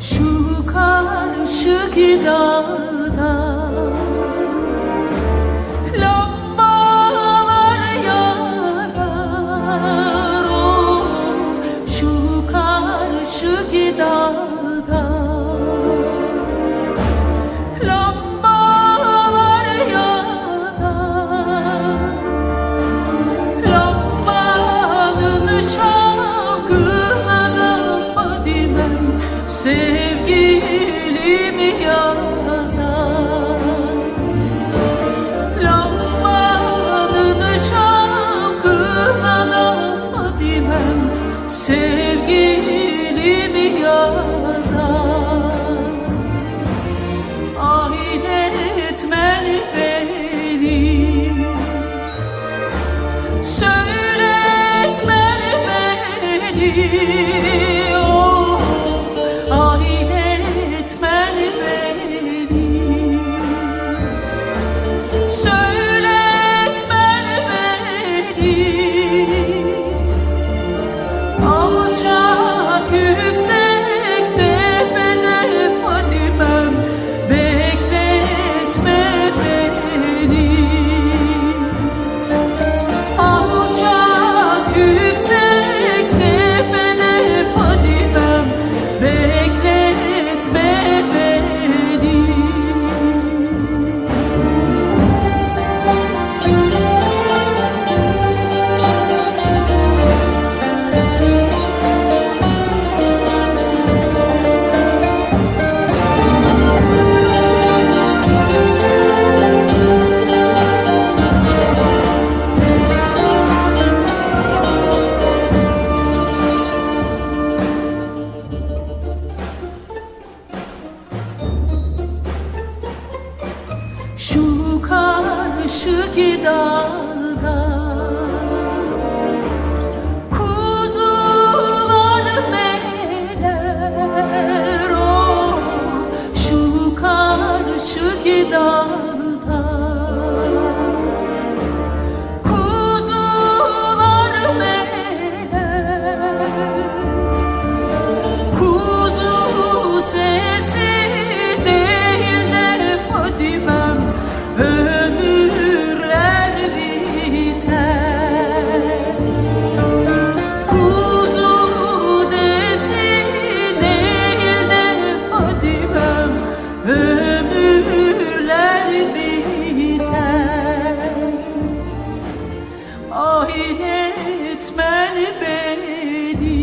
Şu karşı dağda Lambalar yanar o Şu karşı dağda sevgilimi yazar. Lambanın şarkına da Fadimem sevgilimi yazar Şu karşı dağda Kuzular meler o Şu karşı dağda Ah etmeli beni.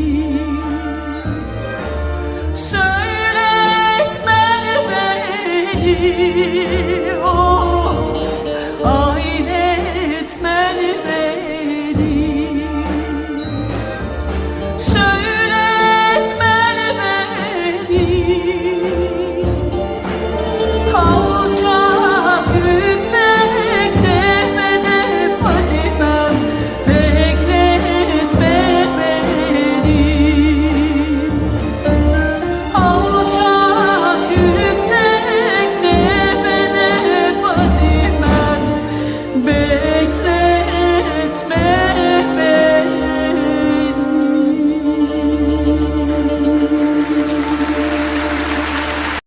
Söyletmeli beni